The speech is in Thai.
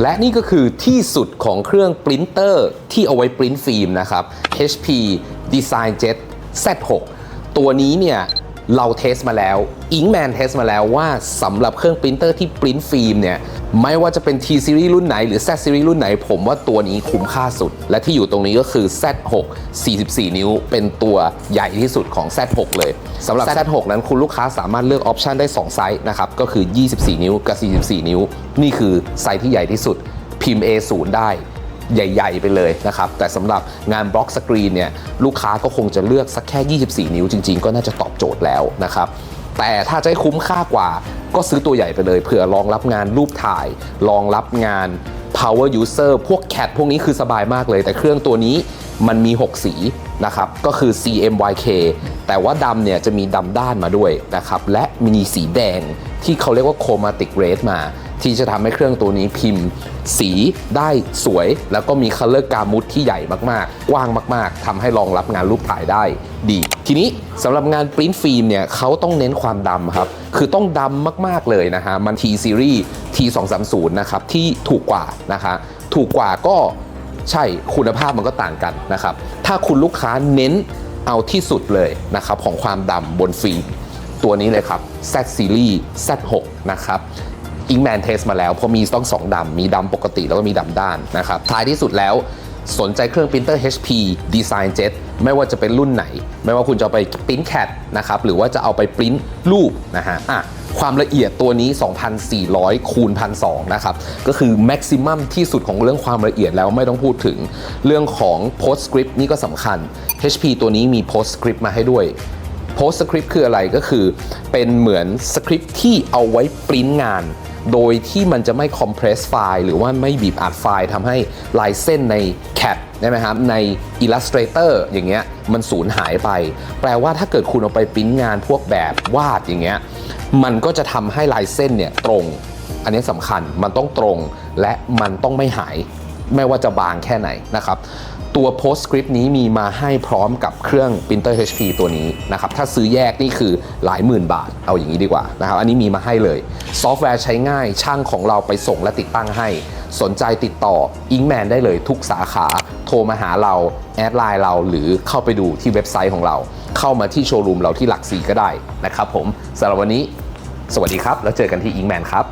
และนี่ก็คือที่สุดของเครื่องปรินเตอร์ที่เอาไว้ปริ้นฟิล์มนะครับ HP Design Jet Z6 ตัวนี้เนี่ย เราเทสมาแล้ว Inkman เทสมาแล้วว่าสำหรับเครื่องปรินเตอร์ที่ปริ้นฟิล์มเนี่ย ไม่ว่าจะเป็น T Series รุ่นไหนหรือ Z Series รุ่นไหน ผมว่าตัวนี้คุ้มค่าสุด และที่อยู่ตรงนี้ก็คือ Z6 44 นิ้ว เป็นตัวใหญ่ที่สุดของ Z6 เลยสำหรับ Z6 นั้นคุณลูกค้าสามารถเลือกออปชันได้ 2 ไซส์นะครับ ก็คือ 24 นิ้วกับ 44 นิ้ว นี่คือไซส์ที่ใหญ่ที่สุดพิมพ์ A0 ได้ ใหญ่ ๆ ไปเลยนะครับ แต่สำหรับงานบล็อกสกรีนเนี่ยลูกค้าก็คงจะเลือกสักแค่ 24 นิ้วจริง ๆ ก็น่าจะตอบโจทย์แล้วนะครับแต่ถ้าจะให้คุ้มค่ากว่าก็ซื้อตัวใหญ่ไปเลยเผื่อรองรับงานรูปถ่ายรองรับงาน power user พวก CAT พวกนี้คือสบายมากเลย แต่เครื่องตัวนี้มันมี 6 สีนะครับ ก็คือ CMYK แต่ว่าดำเนี่ยจะมีดำด้านมาด้วยนะครับ และมีสีแดงที่เขาเรียกว่า chromatic red มา ที่จะทำให้เครื่องตัวนี้พิมพ์ สีได้สวย แล้วก็มีคัลเลอร์กามุดที่ใหญ่มากๆ กว้างมากๆทำให้รองรับงานรูปถ่ายได้ดี ทีนี้สำหรับงานปริ้นฟิล์มเนี่ยเขาต้องเน้นความดำครับ คือต้องดำมากๆเลยนะฮะมัน T Series T230 นะครับที่ถูกกว่านะคะถูกกว่าก็ใช่คุณภาพมันก็ต่างกันนะครับ ถ้าคุณลูกค้าเน้นเอาที่สุดเลยนะครับของความดำบนฟิล์มตัวนี้เลยครับ Z Series Z6 นะครับ อิงแมนเทสมาแล้วเพราะมีต้องสองดำมีดำปกติแล้วก็มีดำด้านนะครับท้ายที่สุดแล้วสนใจเครื่องปรินเตอร์ HP Design Jet ไม่ว่าจะเป็นรุ่นไหน ไม่ว่าคุณจะไปปริ้นแคดนะครับ หรือว่าจะเอาไปปริ้นรูปนะฮะอะความละเอียดตัวนี้ 2,400 คูณ 1,200 นะครับ ก็คือแม็กซิมัมที่สุดของเรื่องความละเอียดแล้วไม่ต้องพูดถึง เรื่องของ PostScript นี่ก็สำคัญ HP ตัวนี้มี PostScript มาให้ด้วย PostScript คืออะไรก็คือ เป็นเหมือนสคริปที่เอาไว้ปริ้นงาน โดยที่มันจะไม่คอมเพรสไฟล์หรือว่าไม่บีบอัดไฟล์ทำให้ลายเส้นใน CAD ใช่ไหมครับใน Illustrator อย่างเงี้ยมันสูญหายไป แปลว่าถ้าเกิดคุณเอาไปปริ้นงานพวกแบบวาดอย่างเงี้ยมันก็จะทำให้ลายเส้นเนี่ยตรง อันนี้สำคัญมันต้องตรงและมันต้องไม่หาย ไม่ว่าจะบางแค่ไหนนะครับ ตัว PostScript นี้มีมาให้พร้อมกับเครื่อง Printer HP ตัวนี้นะครับ ถ้าซื้อแยกนี่คือหลายหมื่นบาท เอาอย่างนี้ดีกว่านะครับ อันนี้มีมาให้เลย ซอฟต์แวร์ใช้ง่าย ช่างของเราไปส่งและติดตั้งให้ สนใจติดต่อ Inkman ได้เลยทุกสาขา โทรมาหาเรา แอดไลน์เรา หรือเข้าไปดูที่เว็บไซต์ของเรา เข้ามาที่โชว์รูมเราที่หลักสีก็ได้นะครับผมสำหรับวันนี้ สวัสดีครับ แล้วเจอกันที่ Inkman ครับ